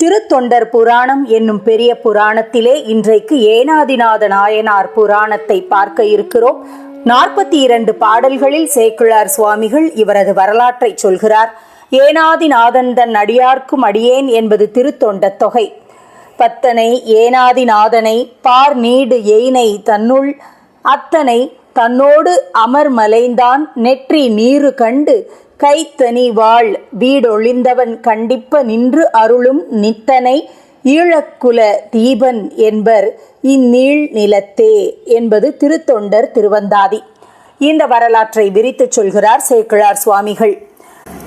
திருத்தொண்டர் புராணம் என்னும் பெரிய புராணத்திலே இன்றைக்கு ஏனாதிநாத நாயனார் புராணத்தை பார்க்க இருக்கிறோம். நாற்பத்தி இரண்டு பாடல்களில் சேக்கிழார் சுவாமிகள் இவரது வரலாற்றை சொல்கிறார். ஏனாதிநாதன் தன் அடியார்க்கும் அடியேன் என்பது திருத்தொண்ட தொகை. பத்தனை ஏனாதிநாதனை பார் நீடு எய்னை தன்னுள் அத்தனை தன்னோடு அமர் மலைந்தான் நெற்றி நீரு கண்டு கைத்தனி வாழ் வீடொழிந்தவன் கண்டிப்ப நின்று அருளும் நித்தனை ஈழக்குல தீபன் என்பர் இந்நீள் நிலத்தே என்பது திருத்தொண்டர் திருவந்தாதி. இந்த வரலாற்றை விரித்துச் சொல்கிறார் சேக்கிழார் சுவாமிகள்.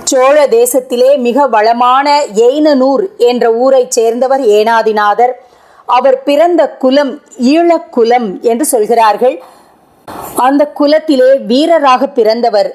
சோழ தேசத்திலே மிக வளமான எய்னனூர் என்ற ஊரைச் சேர்ந்தவர் ஏனாதிநாதர். அவர் பிறந்த குலம் ஈழக்குலம் என்று சொல்கிறார்கள். அந்த குலத்திலே வீரராக பிறந்தவர்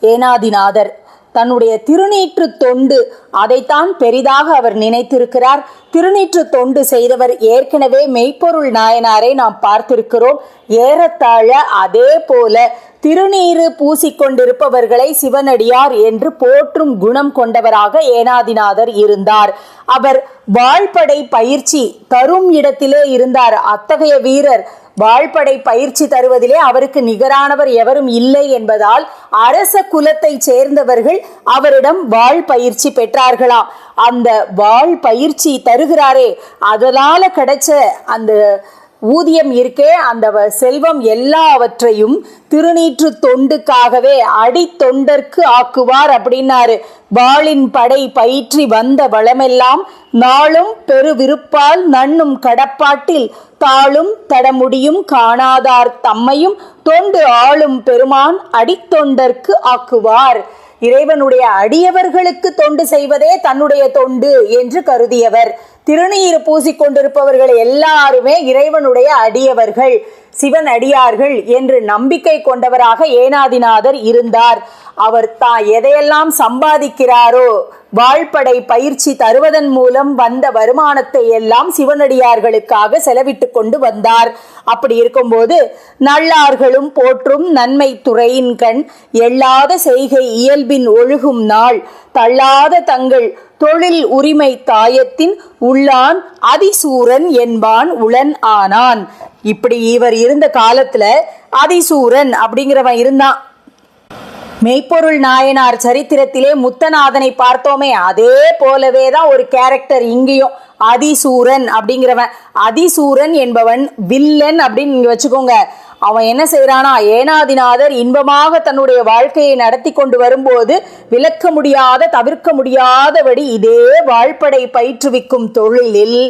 ஏனாதிநாதர். தன்னுடைய திருநீற்று தொண்டு அதைத்தான் பெரிதாக அவர் நினைத்திருக்கிறார். திருநீற்று தொண்டு செய்தவர் ஏற்கனவே மெய்ப்பொருள் நாயனாரை நாம் பார்த்திருக்கிறோம். ஏறத்தாழ அதே போல திருநீறு பூசிக்கொண்டிருப்பவர்களை சிவனடியார் என்று போற்றும் குணம் கொண்டவராக ஏனாதிநாதர் இருந்தார். அவர் வாழ்படை பயிற்சி தரும் இடத்திலே இருந்தார். அத்தகைய வீரர் வாழ்படை பயிற்சி தருவதிலே அவருக்கு நிகரானவர் எவரும் இல்லை என்பதால் அரச குலத்தைச் சேர்ந்தவர்கள் அவரிடம் வாழ் பயிற்சி பெற்றார்களாம் அந்த வாழ் பயிற்சி தருகிறாரே. அதனால கிடைச்ச அந்த ஊதியம் இருக்கே அந்த செல்வம் எல்லாவற்றையும் திருநீற்று தொண்டுக்காகவே அடித்தொண்டர்க்கு ஆக்குவார் அப்படின்னாரு. வாளின் படை பயிற்றி வந்த வளமெல்லாம் நாளும் பெருவிருப்பால் நண்ணும் கடப்பாட்டில் தாளும் தடமுடியும் காணாதார் தம்மையும் தொண்டு ஆளும் பெருமான் அடித்தொண்டர்க்கு ஆக்குவார். இறைவனுடைய அடியவர்களுக்கு தொண்டு செய்வதே தன்னுடைய தொண்டு என்று கருதியவர். திருநீர் பூசிக்கொண்டிருப்பவர்கள் எல்லாருமே இறைவனுடைய அடியவர்கள் சிவன் அடியார்கள் என்று நம்பிக்கை கொண்டவராக ஏனாதிநாதர் இருந்தார். அவர் தான் எதையெல்லாம் சம்பாதிக்கிறாரோ வாழ்படை பயிற்சி தருவதன் மூலம் வந்த வருமானத்தை எல்லாம் சிவனடியார்களுக்காக செலவிட்டு கொண்டு வந்தார். அப்படி இருக்கும்போது நல்லார்களும் போற்றும் நன்மை துறையின் கண் எள்ளாத செய்கை இயல்பின் ஒழுகும் நாள். தள்ளாத தங்கள் தொழில் உரிமை தாயத்தின் உள்ளான் அதிசூரன் என்பான் உளன் ஆனான். இப்படி இவர் இருந்த காலத்துல அதிசூரன் அப்படிங்கிறவன் இருந்தான். மெய்ப்பொருள் நாயனார் சரித்திரத்திலே முத்தநாதனை பார்த்தோமே அதே போலவே தான் ஒரு கேரக்டர் இங்கேயும். அதிசூரன் அப்படிங்கிறவன். அதிசூரன் என்பவன் வில்லன் அப்படின்னு வச்சுக்கோங்க. அவன் என்ன செய்யறானா ஏனாதிநாதர் இன்பமாக தன்னுடைய வாழ்க்கையை நடத்தி கொண்டு வரும்போது விளக்க முடியாத தவிர்க்க முடியாதபடி இதே வாழ்படை பயிற்றுவிக்கும் தொழிலில்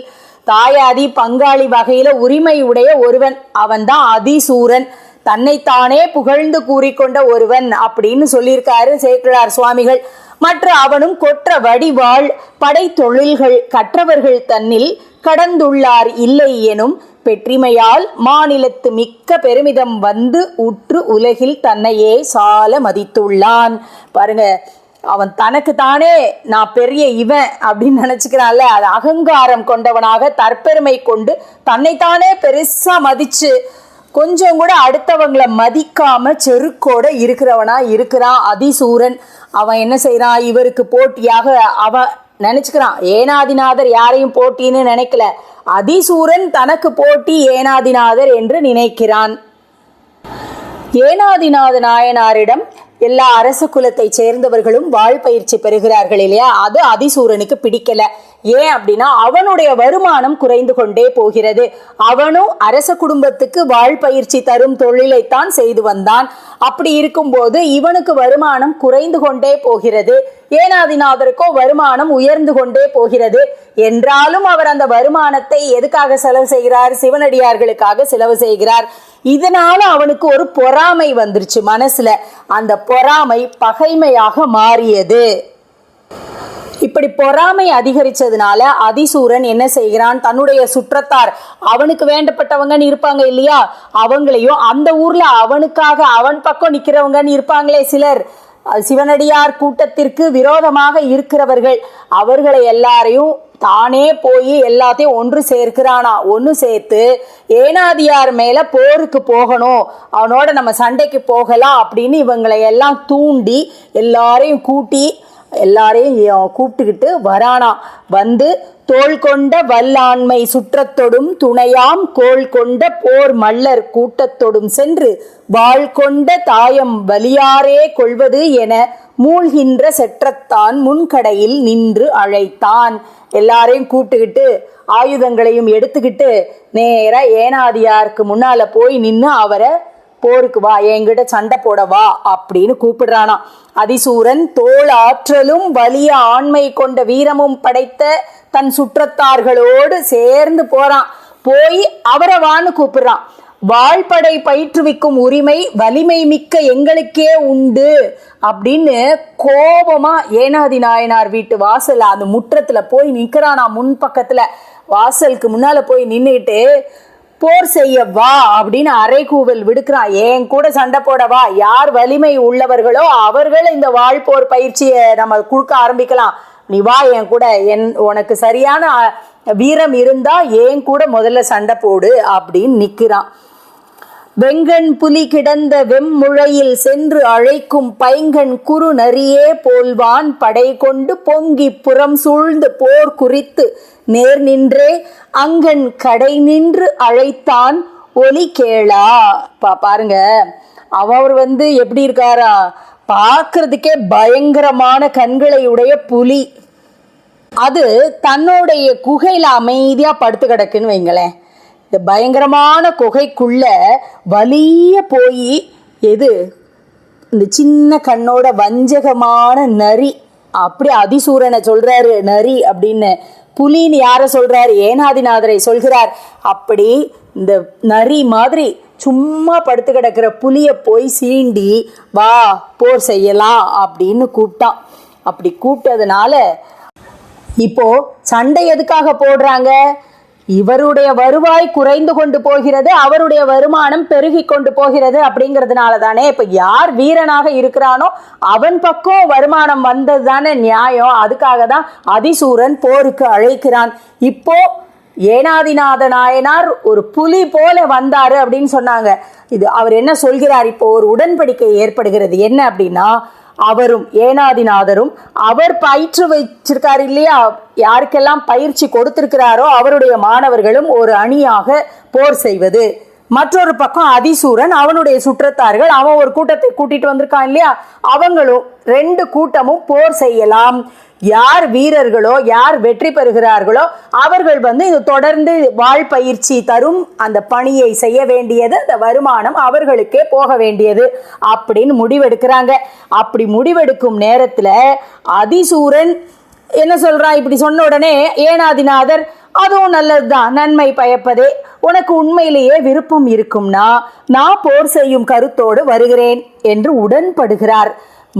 தாயாதி பங்காளி வகையில உரிமை உடைய ஒருவன். அவன்தான் அதிசூரன். தன்னைத்தானே புகழ்ந்து கூறிக்கொண்ட ஒருவன் அப்படின்னு சொல்லியிருக்காரு சேக்கிழார் சுவாமிகள். மற்ற அவனும் கொற்ற வடிவாள் படை தொழில்கள் கற்றவர்கள் தன்னில் கடந்துள்ளார் இல்லை எனும் பெற்றிமையால் மாநிலத்து மிக்க பெருமிதம் வந்து உற்று உலகில் தன்னையே சால மதித்துள்ளான். பாருங்க அவன் தனக்கு தானே நான் பெரிய இவன் அப்படின்னு நினைச்சுக்கிறான்ல அது அகங்காரம் கொண்டவனாக தற்பெருமை கொண்டு தன்னைத்தானே பெருசா மதிச்சு கொஞ்சம் கூட அடுத்தவங்களை மதிக்காம செருக்கோட இருக்கிறவனா இருக்கிறான் அதிசூரன். அவன் என்ன செய்யறான் இவருக்கு போட்டியாக அவன் நினைச்சுக்கிறான். ஏனாதிநாதர் யாரையும் போட்டின்னு நினைக்கல. அதிசூரன் தனக்கு போட்டி ஏனாதிநாதர் என்று நினைக்கிறான். ஏனாதிநாத நாயனாரிடம் எல்லா அரச குலத்தை சேர்ந்தவர்களும் வாழ் பயிற்சி பெறுகிறார்கள் இல்லையா? அது அதிசூரனுக்கு பிடிக்கல. ஏன் அப்படின்னா அவனுடைய வருமானம் குறைந்து கொண்டே போகிறது. அவனும் அரச குடும்பத்துக்கு வாழ் பயிற்சி தரும் தொழிலைத்தான் செய்து வந்தான். அப்படி இருக்கும்போது இவனுக்கு வருமானம் குறைந்து கொண்டே போகிறது. ஏனாதிநாதருக்கோ வருமானம் உயர்ந்து கொண்டே போகிறது. என்றாலும் அவர் அந்த வருமானத்தை எதுக்காக செலவு செய்கிறார்? சிவனடியார்களுக்காக செலவு செய்கிறார். இதனால அவனுக்கு ஒரு பொறாமை வந்துருச்சு மனசுல. அந்த பொறாமை பகைமையாக மாறியது. இப்படி பொறாமை அதிகரிச்சதுனால அதிசூரன் என்ன செய்கிறான்? தன்னுடைய சுற்றத்தார் அவனுக்கு வேண்டப்பட்டவங்கன்னு இருப்பாங்க இல்லையா? அவங்களையும் அந்த ஊர்ல அவனுக்காக அவன் பக்கம் நிக்கிறவங்கன்னு இருப்பாங்களே சிலர். சிவனடியார் கூட்டத்திற்கு விரோதமாக இருக்கிறவர்கள் அவர்களை எல்லாரையும் தானே போய் எல்லாத்தையும் ஒன்று சேர்க்கிறானா? ஒன்று சேர்த்து ஏனாதியார் மேல போருக்கு போகணும் அவனோட நம்ம சண்டைக்கு போகலாம் அப்படின்னு இவங்களை எல்லாம் தூண்டி எல்லாரையும் கூட்டி எல்லாரையும் கூப்பிட்டுக்கிட்டு வரானா. வந்து தோள் கொண்ட வல்லாண்மை சுற்றத்தொடும் துணையாம் கோள் கொண்ட போர் மல்லர் கூட்டத்தொடும் சென்று வாழ் கொண்ட தாயம் வலியாரே கொள்வது என மூழ்கின்ற செற்றத்தான் முன்கடையில் நின்று அழைத்தான். எல்லாரையும் கூப்பிட்டுக்கிட்டு ஆயுதங்களையும் எடுத்துக்கிட்டு நேராக ஏனாதியாருக்கு முன்னால போய் நின்று அவரை போருக்கு வா என்கிட்ட சண்டை போட வா அப்படின்னு கூப்பிடுறானா அதிசூரன் தோல் ஆற்றலும் வலிய ஆண்மை கொண்ட வீரமும் படைத்த தன் சுற்றத்தார்களோடு சேர்ந்து போறான். போய் அவரை வான்னு கூப்பிடுறான். வாழ்படை பயிற்றுவிக்கும் உரிமை வலிமை மிக்க எங்களுக்கே உண்டு அப்படின்னு கோபமா ஏனாதி நாயனார் வீட்டு வாசல்ல அந்த முற்றத்துல போய் நிக்கிறானா முன் பக்கத்துல. வாசலுக்கு முன்னால போய் நின்றுட்டு போர் செய்ய வா அப்படின்னு அரைகூவல் விடுக்கிறான் ஏன் கூட சண்டை போட வா. யார் வலிமை உள்ளவர்களோ அவர்கள் இந்த வாழ்போர் பயிற்சியை நம்ம கொடுக்க ஆரம்பிக்கலாம். நீ வா என் கூட. என் உனக்கு சரியான வீரம் இருந்தா ஏன் கூட முதல்ல சண்டை போடு அப்படின்னு நிற்கிறான் வெங்கண் புலி கிடந்த வெம்முழையில் சென்று அழைக்கும் பைங்கண் குறு நரியே போல்வான் படை கொண்டு பொங்கி புறம் சூழ்ந்து போர் குறித்து நேர் நின்றே அங்கன் கடை நின்று அழைத்தான் ஒலி கேளா. பா பாருங்க. அவர் வந்து எப்படி இருக்காரா? பார்க்கறதுக்கே பயங்கரமான கண்களை உடைய புலி. அது தன்னுடைய குகையில அமைதியா படுத்து கிடக்குன்னு வைங்களேன். இந்த பயங்கரமான குகைக்குள்ள வலிய போய் எது? இந்த சின்ன கண்ணோட வஞ்சகமான நரி. அப்படி அதிசூரனை சொல்கிறாரு நரி அப்படின்னு. புலின்னு யாரை சொல்கிறார் ஏனாதிநாதரை சொல்கிறார். அப்படி இந்த நரி மாதிரி சும்மா படுத்து கிடக்கிற புலிய போய் சீண்டி வா போர் செய்யலாம் அப்படின்னு கூப்பிட்டான். அப்படி கூப்பிட்டதுனால இப்போ சண்டை எதுக்காக போடுறாங்க? இவருடைய வருவாய் குறைந்து கொண்டு போகிறது அவருடைய வருமானம் பெருகி கொண்டு போகிறது அப்படிங்கிறதுனால தானே இப்போ யார் வீரனாக இருக்கிறானோ அவன் பக்கம் வருமானம் வந்தது தானே நியாயம். அதுக்காக தான் அதிசூரன் போருக்கு அழைக்கிறான். இப்போ ஏனாதிநாத நாயனார் ஒரு புலி போல வந்தாரு அப்படின்னு சொன்னாங்க. இது அவர் என்ன சொல்கிறார்? இப்போ ஒரு உடன்படிக்கை ஏற்படுகிறது. என்ன அப்படின்னா அவரும் ஏனாதிநாதரும் அவர் பயிற்று வச்சிருக்காரு இல்லையா? யாருக்கெல்லாம் பயிற்சி கொடுத்திருக்கிறாரோ அவருடைய மாணவர்களும் ஒரு அணியாக போர் செய்வது. மற்றொரு பக்கம் அதிசூரன் அவனுடைய சுற்றத்தார்கள் அவன் ஒரு கூட்டத்தை கூட்டிட்டு வந்திருக்கான் இல்லையா? அவங்களும் ரெண்டு கூட்டமும் போர் செய்யலாம். யார் வீரர்களோ யார் வெற்றி பெறுகிறார்களோ அவர்கள் வந்து இது தொடர்ந்து வாழ் பயிற்சி தரும். அந்த பணியை செய்ய வேண்டியது அந்த வருமானம் அவர்களுக்கே போக வேண்டியது அப்படின்னு முடிவெடுக்கிறாங்க. அப்படி முடிவெடுக்கும் நேரத்தில் அதிசூரன் என்ன சொல்றான் இப்படி சொன்ன உடனே ஏனாதிநாதர் அதுவும் நல்லதுதான் நன்மை பயப்பதே உனக்கு உண்மையிலேயே விருப்பம் இருக்கும்னா நான் போர் செய்யும் கருத்தோடு வருகிறேன் என்று உடன்படுகிறார்.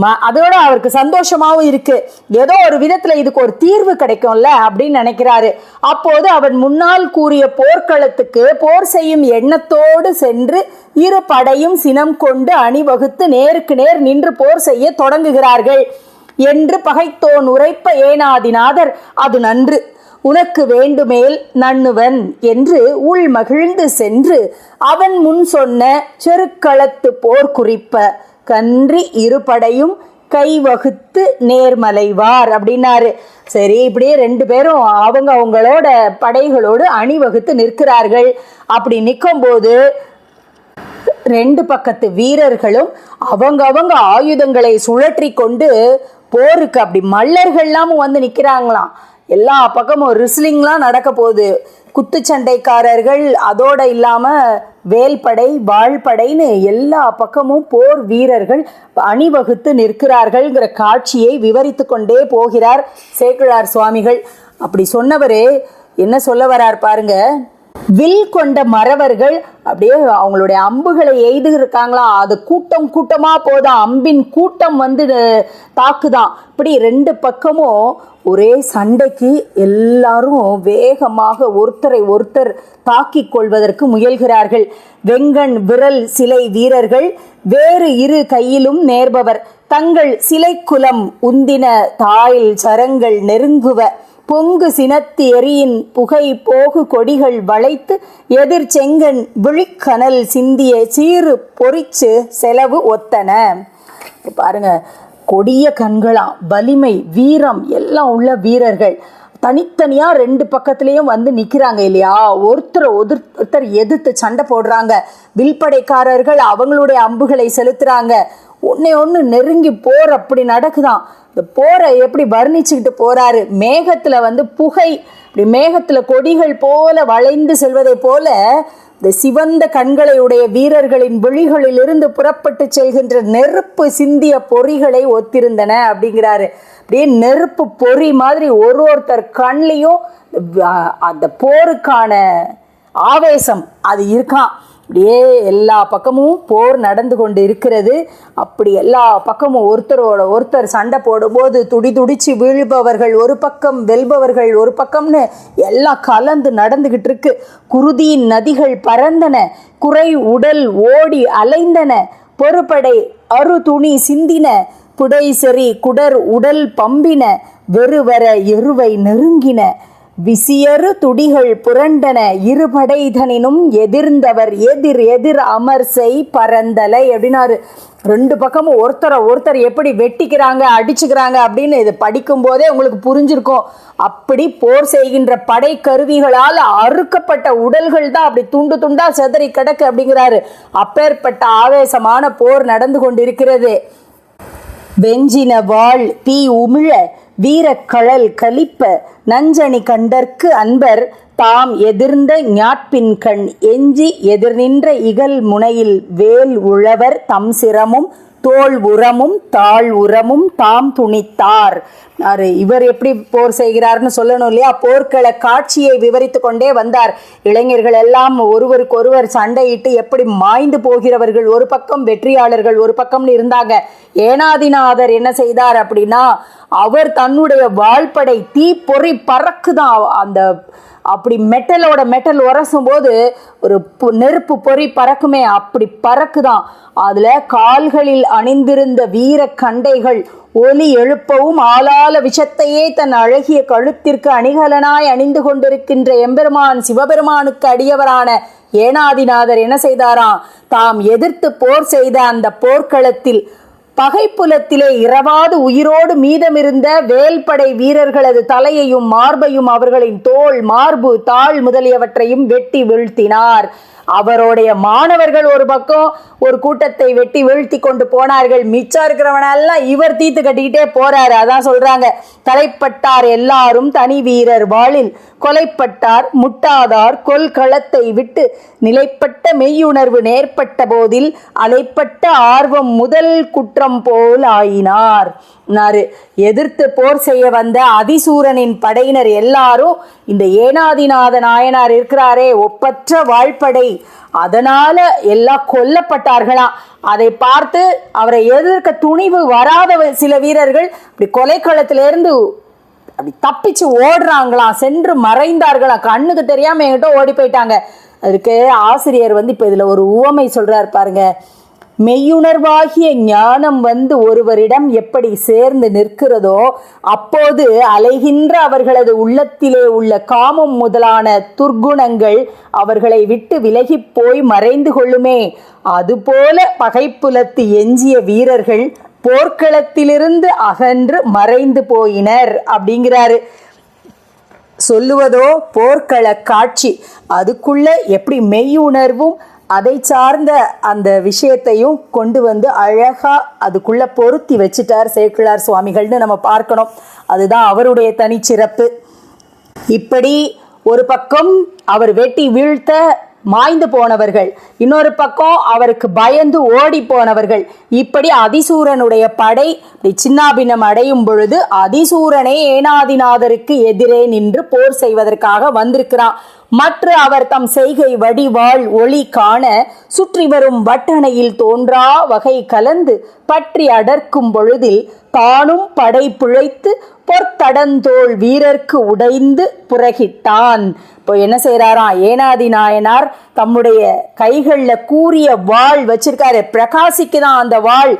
ம- அதோட அவருக்கு சந்தோஷமாகவும் இருக்கு. ஏதோ ஒரு விதத்துல இதுக்கு ஒரு தீர்வு கிடைக்கும்ல அப்படின்னு நினைக்கிறாரு. அப்போது அவன் முன்னால் கூறிய போர்க்களத்துக்கு போர் செய்யும் எண்ணத்தோடு சென்று இரு படையும் சினம் கொண்டு அணிவகுத்து நேருக்கு நேர் நின்று போர் செய்ய தொடங்குகிறார்கள். என்று பகைத்தோன் உரைப்ப ஏனாதிநாதர் அது நன்று. உனக்கு வேண்டுமேல் நண்ணுவன் என்று உள் மகிழ்ந்து சென்று அவன் முன் சொன்ன செருக்களத்து போர் குறிப்ப கன்றி இருபடையும் கைவகுத்து நேர்மலைவார் அப்படின்னாரு. சரி இப்படியே ரெண்டு பேரும் அவங்க அவங்களோட படைகளோடு அணிவகுத்து நிற்கிறார்கள். அப்படி நிற்கும்போது ரெண்டு பக்கத்து வீரர்களும் அவங்க அவங்க ஆயுதங்களை சுழற்றி கொண்டு போருக்கு அப்படி மல்லர்கள்லாம் வந்து நிற்கிறாங்களாம் எல்லா பக்கமும் ரிஸ்லிங்லாம் நடக்க போகுது. குத்துச்சண்டைக்காரர்கள் அதோடு இல்லாமல் வேல்படை வாழ்படைன்னு எல்லா பக்கமும் போர் வீரர்கள் அணிவகுத்து நிற்கிறார்கள்ங்கிற காட்சியை விவரித்து கொண்டே போகிறார் சேக்கிழார் சுவாமிகள். அப்படி சொன்னவர் என்ன சொல்ல வரார் பாருங்க. வில் கொண்ட மறவர்கள் அப்படியே அவங்களுடைய அம்புகளை எய்து இருக்காங்களா அது கூட்டம் கூட்டமாக போதா அம்பின் கூட்டம் வந்து தாக்குதான் இப்படி ரெண்டு பக்கமும் ஒரே சண்டைக்கு எல்லாரும் வேகமாக ஒருத்தரை ஒருத்தர் தாக்கிக் கொள்வதற்கு முயல்கிறார்கள். வெங்கண் விரல் சிலை வீரர்கள் வேறு இரு கையிலும் நேர்பவர். தங்கள் சிலை குலம் உந்தின தாயில் சரங்கள் நெருங்குவ. பொங்கு சினத்து எரியின் புகை போகு கொடிகள் வளைத்து எதிர் செங்கன் விழிக்கனல் சிந்திய சீறு பொறிச்சு செலவு ஒத்தன. பாருங்க கொடிய கண்களாம் வலிமை வீரம் எல்லாம் உள்ள வீரர்கள். தனித்தனியாக ரெண்டு பக்கத்துலேயும் வந்து நிற்கிறாங்க இல்லையா? ஒருத்தர் ஒருத்தர் எதிர்த்து சண்டை போடுறாங்க. வில்படைக்காரர்கள் அவங்களுடைய அம்புகளை செலுத்துகிறாங்க ஒன்னே ஒன்று நெருங்கி போர் அப்படி நடக்குதாம் இந்த போரை எப்படி வர்ணிச்சுக்கிட்டு போகிறாரு மேகத்தில் வந்து புகை இப்படி மேகத்தில் கொடிகள் போல வளைந்து செல்வதை போல இந்த சிவந்த கண்களை உடைய வீரர்களின் விழிகளிலிருந்து புறப்பட்டு செல்கின்ற நெருப்பு சிந்திய பொறிகளை ஒத்திருந்தன அப்படிங்கிறாரு. அப்படியே நெருப்பு பொறி மாதிரி ஒரு ஒருத்தர் கண்லேயும் அந்த போருக்கான ஆவேசம் அது இருக்கான் அப்படியே எல்லா பக்கமும் போர் நடந்து கொண்டு இருக்கிறது அப்படி எல்லா பக்கமும் ஒருத்தரோட ஒருத்தர் சண்டை போடும்போது துடி துடிச்சு வீழ்பவர்கள் ஒரு பக்கம் வெல்பவர்கள் ஒரு பக்கம்னு எல்லாம் கலந்து நடந்துக்கிட்டு இருக்கு. குருதியின் நதிகள் பறந்தன குறை உடல் ஓடி அலைந்தன பொறுப்படை அரு துணி சிந்தின புடை செறி குடர் உடல் பம்பின வெறுவர எருவை நெருங்கின. விசியறு துடிகள் புரண்டன இருபடைதனினும் எதிர்ந்தவர் எதிர் எதிர் அமர்சை பரந்தலை அப்படின்னாரு. ரெண்டு பக்கமும் ஒருத்தரை ஒருத்தர் எப்படி வெட்டிக்கிறாங்க அடிச்சுக்கிறாங்க அப்படின்னு இது படிக்கும் போதே உங்களுக்கு புரிஞ்சிருக்கும். அப்படி போர் செய்கின்ற படை கருவிகளால் அறுக்கப்பட்ட உடல்கள் தான் அப்படி துண்டு துண்டா செதறி கிடக்கு அப்படிங்கிறாரு. அப்பேற்பட்ட ஆவேசமான போர் நடந்து கொண்டிருக்கிறது. வெஞ்சின வாழ் தீ உமிழ வீரக்கழல் கலிப்ப நஞ்சணி கண்டற்கு அன்பர் தாம் எதிர்ந்த ஞாட்பின் கண் எஞ்சி எதிர் நின்ற இகல் முனையில் வேல் உழவர் தம் சிரமும் தோல் உரமும் தாழ் உரமும் தாம் துணித்தார். இவர் எப்படி போர் செய்கிறார்னு சொல்லணும் இல்லையா? போர்க்கள காட்சியை விவரித்து கொண்டே வந்தார். இளைஞர்கள் எல்லாம் ஒருவருக்கு ஒருவர் சண்டையிட்டு எப்படி மாய்ந்து போகிறவர்கள் ஒரு பக்கம் வெற்றியாளர்கள் ஒரு பக்கம்னு இருந்தாங்க. ஏனாதிநாதர் என்ன செய்தார் அப்படின்னா அவர் தன்னுடைய வாழ்படை தீ பொறி பறக்குதான். அந்த அப்படி மெட்டலோட மெட்டல் உரசும் போது ஒரு நெருப்பு பொறி பறக்குமே அப்படி பறக்குதான். அதில் கால்களில் அணிந்திருந்த வீர கண்டைகள் ஒலி எழுப்பவும் ஆளால விஷத்தையே தன் அழகிய கழுத்திற்கு அணிகலனாய் அணிந்து கொண்டிருக்கின்ற எம்பெருமான் சிவபெருமானுக்கு அடியவரான ஏனாதிநாதர் என்ன செய்தாராம்? தாம் எதிர்த்து போர் செய்த அந்த போர்க்களத்தில் பகைப்புலத்திலே இரவாது உயிரோடு மீதமிருந்த வேல்படை வீரர்களது தலையையும் மார்பையும் அவர்களின் தோல் மார்பு தாள் முதலியவற்றையும் வெட்டி வீழ்த்தினார். அவருடைய மாணவர்கள் ஒரு பக்கம் ஒரு கூட்டத்தை வெட்டி வீழ்த்தி கொண்டு போனார்கள். மிச்சம் இருக்கிறவனெல்லாம் இவர் தீத்து கட்டிக்கிட்டே போறாரு. அதான் சொல்றாங்க. தலைப்பட்டார் எல்லாரும் தனி வீரர் வாளில் கொலைப்பட்டார் முட்டாதார் கொல்களத்தை விட்டு நிலைப்பட்ட மெய்யுணர்வு நேர்பட்ட போதில் அலைப்பட்ட ஆர்வம் முதல் குற்றம் போல் ஆயினார். நாரு எதிர்த்து போர் செய்ய வந்த அதிசூரனின் படையினர் எல்லாரும் இந்த ஏனாதிநாத நாயனார் இருக்கிறாரே ஒப்பற்ற வாழ்படை அதனால எல்லாம் கொல்லப்பட்டார்களாம் அதை பார்த்து அவரை எதிர்க்க துணிவு வராத சில வீரர்கள் இப்படி கொலைக்களத்திலிருந்து அப்படி தப்பிச்சு ஓடுறாங்களாம் சென்று மறைந்தார்களா? கண்ணுக்கு தெரியாம என்கிட்ட ஓடி போயிட்டாங்க. அதுக்கு ஆசிரியர் வந்து இப்போ இதில் ஒரு உவமை சொல்கிறார் பாருங்க. மெய்யுணர்வாகிய ஞானம் வந்து ஒருவரிடம் எப்படி சேர்ந்து நிற்கிறதோ அப்போது அலைகின்ற அவர்களது உள்ளத்திலே உள்ள காமம் முதலான துர்க்குணங்கள் அவர்களை விட்டு விலகி போய் மறைந்து கொள்ளுமே. அதுபோல பகைப்புலத்து எஞ்சிய வீரர்கள் போர்க்களத்திலிருந்து அகன்று மறைந்து போயினர் அப்படிங்கிறாரு. சொல்லுவதோ போர்க்கள காட்சி. அதுக்குள்ள எப்படி மெய் உணர்வும் அதை சார்ந்த அந்த விஷயத்தையும் கொண்டு வந்து அழகாக அதுக்குள்ளே பொருத்தி வச்சுட்டார் சேக்கிழார் சுவாமிகள்னு நம்ம பார்க்கணும். அதுதான் அவருடைய தனிச்சிறப்பு. இப்படி ஒரு பக்கம் அவர் வெட்டி வீழ்த்த மாய்ந்து போனவர்கள். இன்னொரு பக்கம் அவருக்கு பயந்து ஓடி போனவர்கள். இப்படி அதிசூரனுடைய படை சின்னாபின்னம் அடையும் பொழுது அதிசூரனே ஏனாதிநாதருக்கு எதிரே நின்று போர் செய்வதற்காக வந்திருக்கிறான். மற்ற அவர் தம் செய்கை வடிவாள் ஒளி காண சுற்றி வரும் வட்டணையில் தோன்றா வகை கலந்து பற்றி அடர்க்கும் பொழுதில் தானும் படை பிழைத்து பொற்தடந்தோள் வீரர்க்கு உடைந்து புறகிட்டான். இப்போ என்ன செய்கிறாராம் ஏனாதி நாயனார் தம்முடைய கைகளில் கூறிய வாழ் வச்சிருக்காரு. பிரகாசிக்குதான் அந்த வாழ்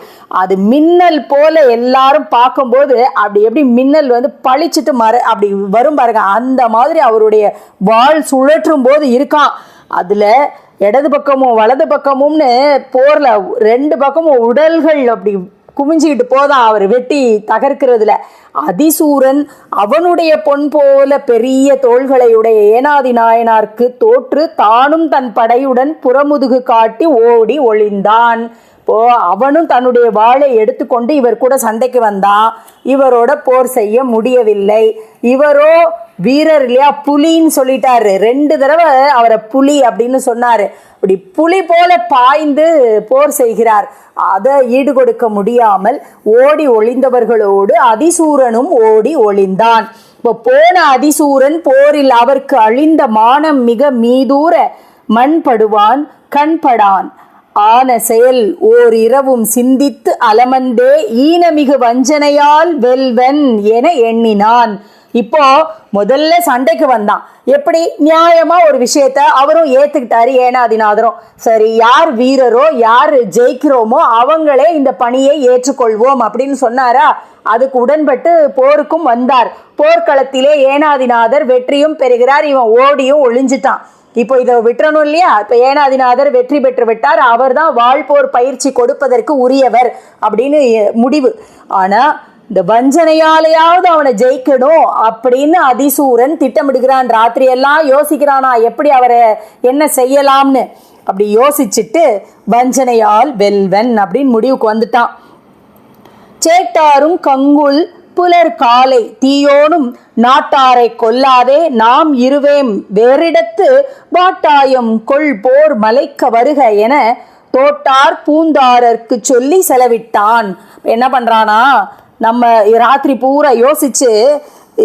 அது மின்னல் போல எல்லாரும் பார்க்கும்போது அப்படி எப்படி மின்னல் வந்து பழிச்சிட்டு மற அப்படி வரும் பாருங்க. அந்த மாதிரி அவருடைய வாழ் சுழற்றும் போது இருக்கான். அதில் இடது பக்கமும் வலது பக்கமும்னு போரில் ரெண்டு பக்கமும் உடல்கள் அப்படி குமிஞ்சிக்கிட்டு போதான் அவர் வெட்டி தகர்க்கிறதுல. அதிசூரன் அவனுடைய பொன் போல பெரிய தோள்களையுடைய ஏனாதி நாயனார்க்கு தோற்று தானும் தன் படையுடன் புறமுதுகு காட்டி ஓடி ஒளிந்தான். இப்போ அவனும் தன்னுடைய வாளை எடுத்துக்கொண்டு இவர் கூட சண்டைக்கு வந்தான். இவரோட போர் செய்ய முடியவில்லை. இவரோ வீரர் இல்லையா? புலின்னு சொல்லிட்டாரு. ரெண்டு தடவை அவரை புலி அப்படின்னு சொன்னாரு. அப்படி புலி போல பாய்ந்து போர் செய்கிறார். அதை ஈடுகொடுக்க முடியாமல் ஓடி ஒளிந்தவர்களோடு அதிசூரனும் ஓடி ஒளிந்தான். இப்போ போன அதிசூரன் போரில் அவருக்கு அழிந்த மானம் மிக மீதூர மண்படுவான் கண்படான். ஆன செயல் ஓர் இரவும் சிந்தித்து அலமந்தே ஈனமிகு வஞ்சனையால் வெல்வன் என எண்ணினான். இப்போ முதல்ல சண்டைக்கு வந்தான். எப்படி? நியாயமா ஒரு விஷயத்த அவரும் ஏத்துக்கிட்டாரு ஏனாதிநாதரும். சரி யார் வீரரோ யார் ஜெயிக்கிறோமோ அவங்களே இந்த பணியை ஏற்றுக்கொள்வோம் அப்படின்னு சொன்னாரா? அதுக்கு உடன்பட்டு போருக்கும் வந்தார். போர்க்களத்திலே ஏனாதிநாதர் வெற்றியும் பெறுகிறார். இவன் ஓடியும் ஒளிஞ்சிட்டான். இப்போ இதை விட்டுறணும் இல்லையா? இப்போ ஏனாதிநாதர் வெற்றி பெற்று விட்டார். அவர் தான் வாழ்போர் பயிற்சி கொடுப்பதற்கு உரியவர் அப்படின்னு முடிவு. ஆனால் இந்த வஞ்சனையாலேயாவது அவனை ஜெயிக்கணும் அப்படின்னு அதிசூரன் திட்டமிடுகிறான். ராத்திரி எல்லாம் யோசிக்கிறானா எப்படி அவரை என்ன செய்யலாம்னு? அப்படி யோசிச்சுட்டு வஞ்சனையால் வெல்வன் அப்படின்னு முடிவுக்கு வந்துட்டான். சேட்டாரும் கங்குல் புலர் காலை தீயோனும் நாட்டாரை கொல்லாதே நாம் இருவேம். வேறிடத்து வாட்டாயம் கொள் போர் மலைக்க வருக என தோட்டார் பூந்தாரர்க்கு சொல்லி செலவிட்டான். என்ன பண்றானா? நம்ம ராத்திரி பூரா யோசிச்சு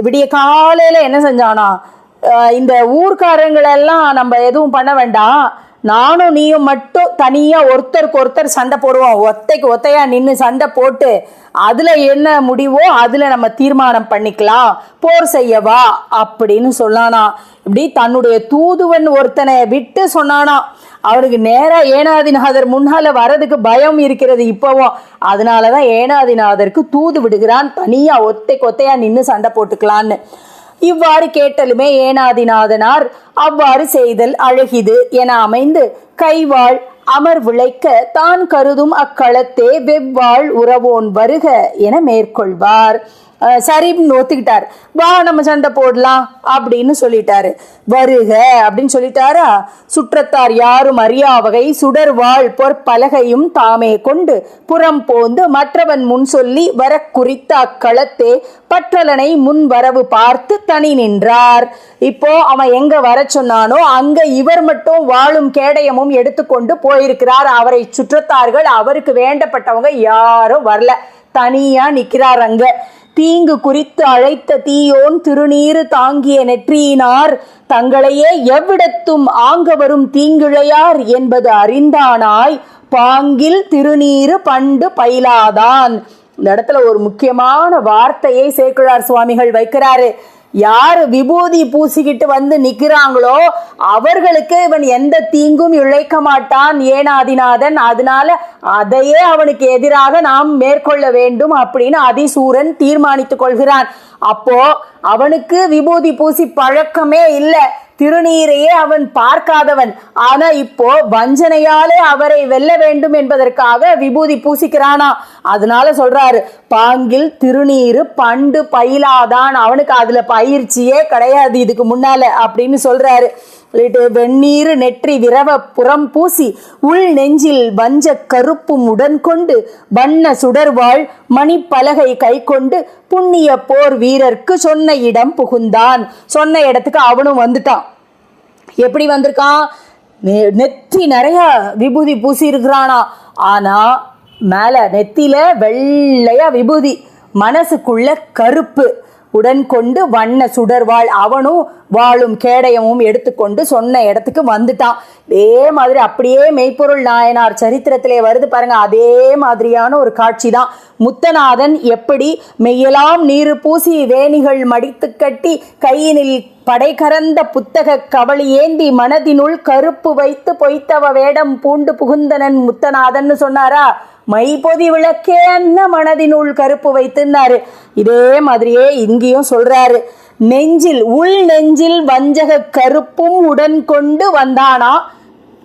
விடிய காலையில் என்ன செஞ்சானா இந்த ஊர்க்காரங்களெல்லாம் நம்ம எதுவும் பண்ண வேண்டாம். நானும் நீயும் மட்டும் தனியாக ஒருத்தருக்கு ஒருத்தர் சண்டை போடுவோம். ஒத்தைக்கு ஒத்தையாக நின்று சண்டை போட்டு அதில் என்ன முடிவோ அதில் நம்ம தீர்மானம் பண்ணிக்கலாம். போர் செய்யவா அப்படின்னு சொன்னானா. இப்படி தன்னுடைய தூதுவன் ஒருத்தனை விட்டு சொன்னானா. அவனுக்கு நேராக ஏனாதிநாதர் முன்னால் வரதுக்கு பயம் இருக்கிறது இப்போவும். அதனால தான் ஏனாதிநாதருக்கு தூது விடுகிறான். தனியாக ஒத்தை கொத்தையாக நின்று சண்டை போட்டுக்கலான்னு. இவ்வாறு கேட்டலுமே ஏனாதிநாதனார் அவ்வாறு செய்தல் அழகிது என அமைந்து கைவாள் அமர் விளைக்க தான் கருதும் அக்களத்தே வெவ்வாள் உறவோன் வருக என மேற்கொள்வார். சரின்னு ஒத்துக்கிட்டார். வா நம்ம சண்டை போடலாம் அப்படின்னு சொல்லிட்டாரு. வருக அப்படின்னு சொல்லிட்டாரா? சுற்றத்தார் யாரும் அறியா வகை சுடர் வாழ் பொற்பலகையும் தாமே கொண்டு புறம் போந்து மற்றவன் முன் சொல்லி வர குறித்த அக்களத்தே பற்றலனை முன் வரவு பார்த்து தனி நின்றார். இப்போ அவன் எங்க வர சொன்னானோ அங்க இவர் மட்டும் வாழும் கேடயமும் எடுத்துக்கொண்டு போயிருக்கிறார். அவரை சுற்றத்தார்கள் அவருக்கு வேண்டப்பட்டவங்க யாரும் வரல. தனியா நிக்கிறார் அங்க. தீங்கு குறித்து அழைத்த தீயோன் திருநீறு தாங்கிய நெற்றியினார். தங்களையே எவ்விடத்தும் ஆங்க வரும் தீங்கிழையார் என்பது அறிந்தானாய். பாங்கில் திருநீறு பண்டு பயிலாதான். இந்த இடத்துல ஒரு முக்கியமான வார்த்தையை சேக்குழார் சுவாமிகள் வைக்கிறாரு. யார் விபூதி பூசிக்கிட்டு வந்து நிற்கிறாங்களோ அவர்களுக்கு இவன் எந்த தீங்கும் இழைக்க மாட்டான் ஏனாதிநாதன். அதனால அதையே அவனுக்கு எதிராக நாம் மேற்கொள்ள வேண்டும் அப்படின்னு அதிசூரன் தீர்மானித்துக் கொள்கிறான். அப்போ அவனுக்கு விபூதி பூசி பழக்கமே இல்லை. திருநீரையே அவன் பார்க்காதவன். ஆனா இப்போ வஞ்சனையாலே அவரை வெல்ல வேண்டும் என்பதற்காக விபூதி பூசிக்கிறானா? அதனால சொல்றாரு பாங்கில் திருநீரு பண்டு பயிலாதான். அவனுக்கு அதுல பயிற்சியே கிடையாது இதுக்கு முன்னால. அப்படின்னு சொல்றாரு. சொல்லிட்டு வெந்நீர் நெற்றி விரவ புறம் பூசி உள் நெஞ்சில் வஞ்ச கருப்பும் உடன் கொண்டு வண்ண சுடர்வாள் மணிப்பலகை கை கொண்டு புண்ணிய போர் வீரர்க்கு சொன்ன இடம் புகுந்தான். சொன்ன இடத்துக்கு அவனும் வந்துட்டான். எப்படி வந்திருக்கான்? நெ- நெத்தி நிறைய விபூதி பூசி இருக்கிறானா ஆனா மேல நெத்தியில வெள்ளையா விபூதி மனசுக்குள்ள கருப்பு. உடன் கொண்டு வண்ண சுடர்வாள் அவனும் வாழும் கேடயமும் எடுத்துக்கொண்டு சொன்ன இடத்துக்கு வந்துட்டான். இதே மாதிரி அப்படியே மெய்ப்பொருள் நாயனார் சரித்திரத்திலே வருது பாருங்க. அதே மாதிரியான ஒரு காட்சி தான் முத்தநாதன் எப்படி மெய்யெல்லாம் நீர் பூசி வேணிகள் மடித்து கட்டி கையினில் படை கறந்த புத்தக கவளி ஏந்தி மனதினுள் கருப்பு வைத்து பொய்த்தவ வேடம் பூண்டு புகுந்தனன் முத்தநாதன் சொன்னாரா? மைபொதி விளக்கே அன்ன மனதினுள் கருப்பு வைத்துன்னாரு இதே மாதிரியே இங்கேயும் சொல்றாரு. நெஞ்சில் உள் நெஞ்சில் வஞ்சக கருப்பும் உடன் கொண்டு வந்தானா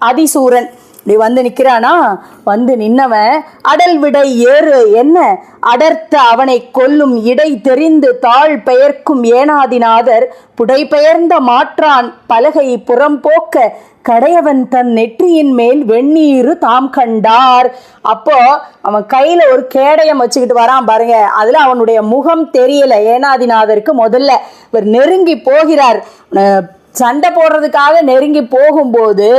அதிசூரன். இப்படி வந்து நிற்கிறானா வந்து நின்னவன். அடல் விடை ஏறு. என்ன? அடர்த்த அவனை கொல்லும் இடை தெரிந்து தாழ் பெயர்க்கும் ஏனாதிநாதர் புடைபெயர்ந்த மாற்றான் பலகை புறம்போக்க கடையவன் தன் நெற்றியின் மேல் வெந்நீரு தாம் கண்டார். அப்போ அவன் கையில ஒரு கேடயம் வச்சுக்கிட்டு வரான் பாருங்க. அதுல அவனுடைய முகம் தெரியல. ஏனாதிநாதருக்கு முதல்ல இவர் நெருங்கி போகிறார். சண்டை போடுறதுக்காக நெருங்கி போகும்போது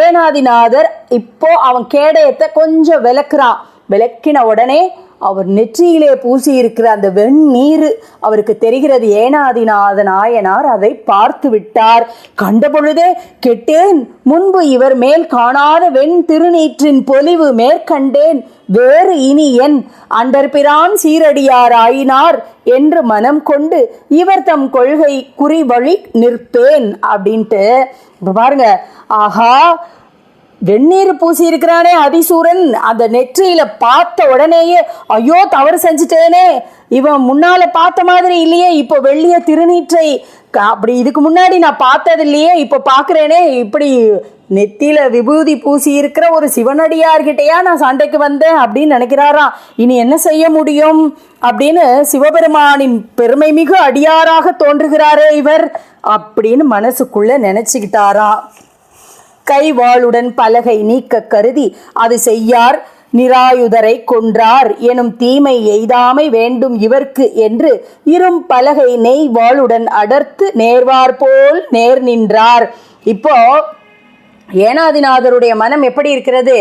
ஏனாதிநாதர் இப்போ அவன் கேடயத்தை கொஞ்சம் விளக்குறான். விளக்கின உடனே அவர் நெற்றியிலே பூசி இருக்கிற அந்த வெண்ணீர் அவருக்கு தெரிகிறது. ஏனாதிநாத நாயனார் அதை பார்த்து விட்டார். கண்டபொழுதே கெட்டேன் முன்பு இவர் மேல் காணாத வெண் திருநீற்றின் பொலிவு மேற்கண்டேன் வேறு இனி என் அண்டர்பிரான் சீரடியார் ஆயினார் என்று மனம் கொண்டு இவர் தம் கொள்கை குறி வழி நிற்பேன் அப்படின்ட்டு. பாருங்க ஆஹா வெந்நீர் பூசி இருக்கிறானே அதிசூரன். அந்த நெற்றியில பார்த்த உடனேயே ஐயோ தவறு செஞ்சுட்டேனே. இவன் முன்னால பார்த்த மாதிரி இல்லையே. இப்போ வெள்ளிய திருநீற்றை க- அப்படி இதுக்கு முன்னாடி நான் பார்த்தது இல்லையே இப்போ பார்க்குறேனே. இப்படி நெத்தியில விபூதி பூசி இருக்கிற ஒரு சிவனடியார்கிட்டயா நான் சண்டைக்கு வந்தேன் அப்படின்னு நினைக்கிறாராம். இனி என்ன செய்ய முடியும்? அப்படின்னு சிவபெருமானின் பெருமை மிகு அடியாராக தோன்றுகிறாரே இவர் அப்படின்னு மனசுக்குள்ள நினச்சிக்கிட்டாரா கைவாளுடன் பலகை நீக்க கருதி அது செய்யார் நிராயுதரை கொன்றார் எனும் தீமை எய்தாமை வேண்டும் இவர்க்கு என்று இரும் பலகை நெய் வாளுடன் அடர்த்து நேர்வார் போல் நேர் நின்றார். இப்போ ஏனாதிநாதருடைய மனம் எப்படி இருக்கிறது?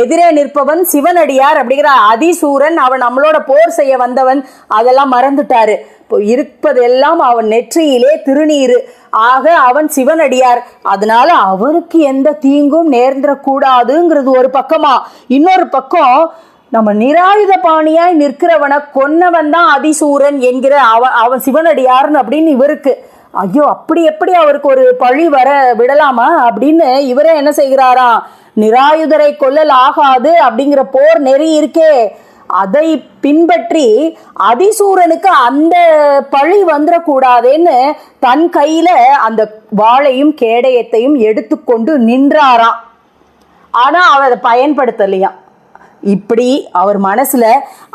எதிரே நிற்பவன் சிவனடியார் அப்படிங்கிற அதிசூரன் அவன் நம்மளோட போர் செய்ய வந்தவன் அதெல்லாம் மறந்துட்டாரு. இருப்பதெல்லாம் அவன் நெற்றியிலே திருநீரு. ஆக அவன் சிவனடியார். அதனால அவருக்கு எந்த தீங்கும் நேர்ந்துடக்கூடாதுங்கிறது ஒரு பக்கமா. இன்னொரு பக்கம் நம்ம நிராயுத பாணியாய் நிற்கிறவனை கொன்னவன் தான் அதிசூரன் என்கிற அவன் அவன் சிவனடியார்னு அப்படின்னு இவருக்கு. ஐயோ அப்படி எப்படி அவருக்கு ஒரு பழி வர விடலாமா அப்படின்னு இவரே என்ன செய்கிறாராம்? நிராயுதரை கொல்லல் ஆகாது அப்படிங்கிற போர் நெறி இருக்கே. அதை பின்பற்றி அதிசூரனுக்கு அந்த பழி வந்துடக்கூடாதேன்னு தன் கையில அந்த வாளையும் கேடயத்தையும் எடுத்துக்கொண்டு நின்றாராம். ஆனா அவர் அதை பயன்படுத்தலையாம். இப்படி அவர் மனசுல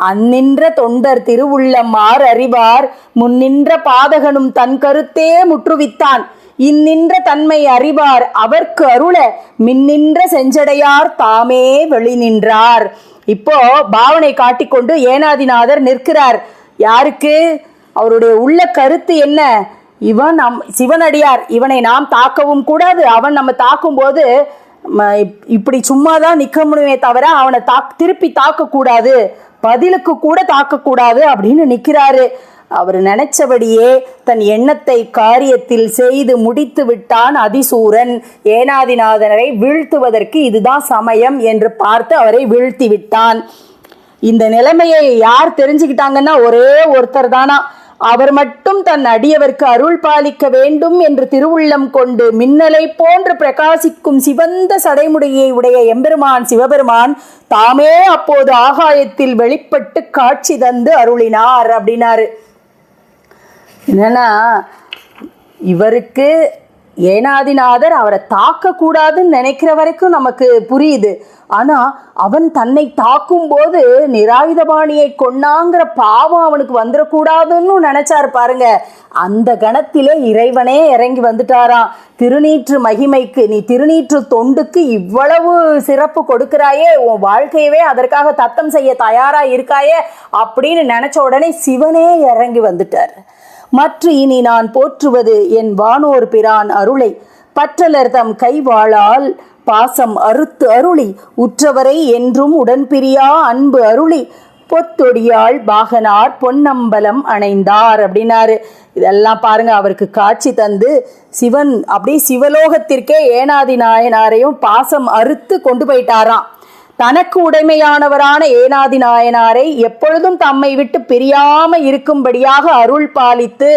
அந்நின்ற தொண்டர் திருவுள்ளமார் அறிவார் முன்னின்ற பாதகனும் தன் கருத்தே முற்றுவித்தான். இந்நின்ற தன்மை அறிவார் அவர்க்கு அருள மின்னின்ற செஞ்சடையார் தாமே வெளி நின்றார் இப்போ பாவனை காட்டிக்கொண்டு ஏனாதிநாதர் நிற்கிறார். யாருக்கு? அவருடைய உள்ள கருத்து என்ன? இவன் நம் சிவனடியார். இவனை நாம் தாக்கவும் கூடாது. அவன் நம்ம தாக்கும் போது ம- இப்- இப்படி சும்மா தான் நிற்க முடியுமே தவிர அவனை தாக் திருப்பி தாக்கக்கூடாது. பதிலுக்கு கூட தாக்கக்கூடாது அப்படின்னு நிற்கிறாரு அவர் நினைச்சபடியே தன் எண்ணத்தை காரியத்தில் செய்து முடித்து விட்டான் அதிசூரன். ஏனாதிநாதனரை வீழ்த்துவதற்கு இதுதான் சமயம் என்று பார்த்து அவரை வீழ்த்தி விட்டான். இந்த நிலைமையை யார் தெரிஞ்சுக்கிட்டாங்கன்னா ஒரே ஒருத்தர் தானா. அவர் மட்டும் தன் அடியவர்க்கு அருள் பாலிக்க வேண்டும் என்று திருவுள்ளம் கொண்டு மின்னலை போன்று பிரகாசிக்கும் சிவந்த சடைமுடியை உடைய எம்பெருமான் சிவபெருமான் தாமே அப்போது ஆகாயத்தில் வெளிப்பட்டு காட்சி தந்து அருளினார் அப்படின்னாரு. என்னன்னா இவருக்கு ஏனாதிநாதர் அவரை தாக்கக்கூடாதுன்னு நினைக்கிற வரைக்கும் நமக்கு புரியுது. ஆனால் அவன் தன்னை தாக்கும் போது நிராயுதபாணியை கொன்னாங்கிற பாவம் அவனுக்கு வந்துடக்கூடாதுன்னு நினைச்சாரு பாருங்க. அந்த கணத்திலே இறைவனே இறங்கி வந்துட்டாராம். திருநீற்று மகிமைக்கு நீ திருநீற்று தொண்டுக்கு இவ்வளவு சிறப்பு கொடுக்கிறாயே உன் வாழ்க்கையவே அதற்காக தத்தம் செய்ய தயாராக இருக்காயே அப்படின்னு நினச்ச உடனே சிவனே இறங்கி வந்துட்டார். மற்ற இனி நான் போற்றுவது என் வானோர் பிரான் அருளை. பற்றலர் தம் கைவாளால் பாசம் அறுத்து அருளி. உற்றவரை என்றும் உடன்பிரியா அன்பு அருளி. பொத்தொடியாள் பாகனார் பொன்னம்பலம் அணைந்தார் அப்படின்னாரு. இதெல்லாம் பாருங்க அவருக்கு காட்சி தந்து சிவன் அப்படியே சிவலோகத்திற்கே ஏனாதி நாயனாரையும் பாசம் அறுத்து கொண்டு போயிட்டாராம். தனக்கு உடைமையானவரான ஏனாதி நாயனாரை எப்பொழுதும் தம்மை விட்டு பிரியாம இருக்கும்படியாக அருள் பாலித்து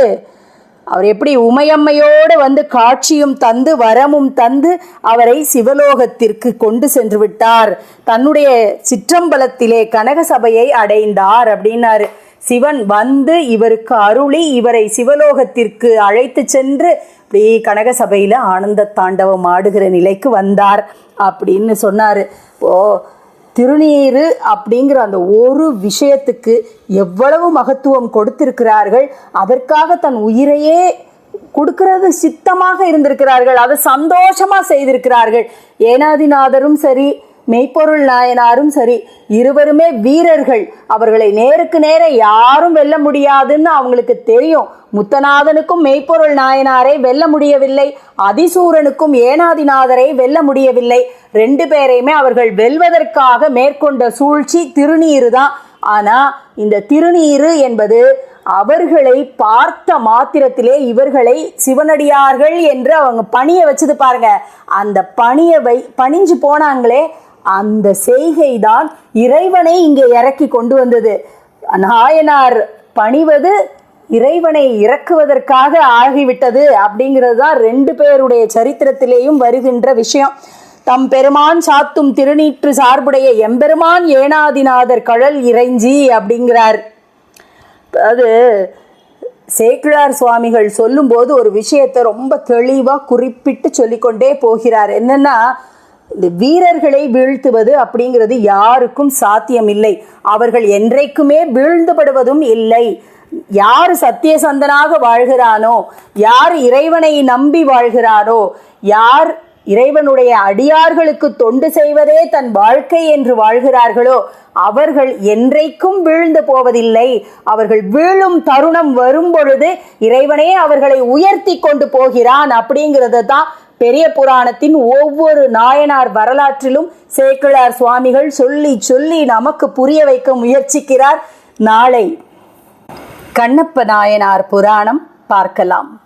அவர் எப்படி உமையம்மையோடு வந்து காட்சியும் தந்து வரமும் தந்து அவரை சிவலோகத்திற்கு கொண்டு சென்று விட்டார். தன்னுடைய சிற்றம்பலத்திலே கனக சபையை அடைந்தார் அப்படின்னாரு. சிவன் வந்து இவருக்கு அருளி இவரை சிவலோகத்திற்கு அழைத்து சென்று இப்படி கனக சபையில் ஆனந்த தாண்டவம் ஆடுகிற நிலைக்கு வந்தார் அப்படின்னு சொன்னார். திருநீரு அப்படிங்கிற அந்த ஒரு விஷயத்துக்கு எவ்வளவு மகத்துவம் கொடுத்திருக்கிறார்கள் அதற்காக தன் உயிரையே கொடுக்கறது சித்தமாக இருந்திருக்கிறார்கள் அதை சந்தோஷமா செய்திருக்கிறார்கள். ஏனாதிநாதரும் சரி மெய்ப்பொருள் நாயனாரும் சரி இருவருமே வீரர்கள். அவர்களை நேருக்கு நேர யாரும் வெல்ல முடியாதுன்னு அவங்களுக்கு தெரியும். முத்தநாதனுக்கும் மெய்ப்பொருள் நாயனாரை வெல்ல முடியவில்லை. அதிசூரனுக்கும் ஏனாதிநாதரை வெல்ல முடியவில்லை. ரெண்டு பேரையுமே அவர்கள் வெல்வதற்காக மேற்கொண்ட சூழ்ச்சி திருநீரு தான். ஆனா இந்த திருநீரு என்பது அவர்களை பார்த்த மாத்திரத்திலே இவர்களை சிவனடியார்கள் என்று அவங்க பணியை வச்சது பாருங்க. அந்த பணியை வை பணிஞ்சு போனாங்களே அந்த செய்கை தான் இறைவனை இங்கே இறக்கி கொண்டு வந்தது. நாயனார் பணிவது இறைவனை இறக்குவதற்காக ஆகிவிட்டது அப்படிங்கிறது தான் ரெண்டு பேருடைய சரித்திரத்திலேயும் வருகின்ற விஷயம். தம் பெருமான் சாத்தும் திருநீற்று சார்புடைய எம்பெருமான் ஏனாதிநாதர் கழல் இறைஞ்சி அப்படிங்கிறார். அது சேக்கிழார் சுவாமிகள் சொல்லும்போது ஒரு விஷயத்தை ரொம்ப தெளிவாக குறிப்பிட்டு சொல்லிக்கொண்டே போகிறார். என்னென்னா இந்த வீரர்களை வீழ்த்துவது அப்படிங்கிறது யாருக்கும் சாத்தியமில்லை. அவர்கள் என்றைக்குமே வீழ்ந்துபடுவதும் இல்லை. யார் சத்தியசந்தனாக வாழ்கிறானோ யார் இறைவனை நம்பி வாழ்கிறானோ யார் இறைவனுடைய அடியார்களுக்கு தொண்டு செய்வதே தன் வாழ்க்கை என்று வாழ்கிறார்களோ அவர்கள் என்றைக்கும் வீழ்ந்து போவதில்லை. அவர்கள் வீழும் தருணம் வரும் பொழுது இறைவனே அவர்களை உயர்த்தி கொண்டு போகிறான் அப்படிங்கிறது தான் பெரிய புராணத்தின் ஒவ்வொரு நாயனார் வரலாற்றிலும் சேக்கிழார் சுவாமிகள் சொல்லி சொல்லி நமக்கு புரிய வைக்க முயற்சிக்கிறார். நாளை கண்ணப்ப நாயனார் புராணம் பார்க்கலாம்.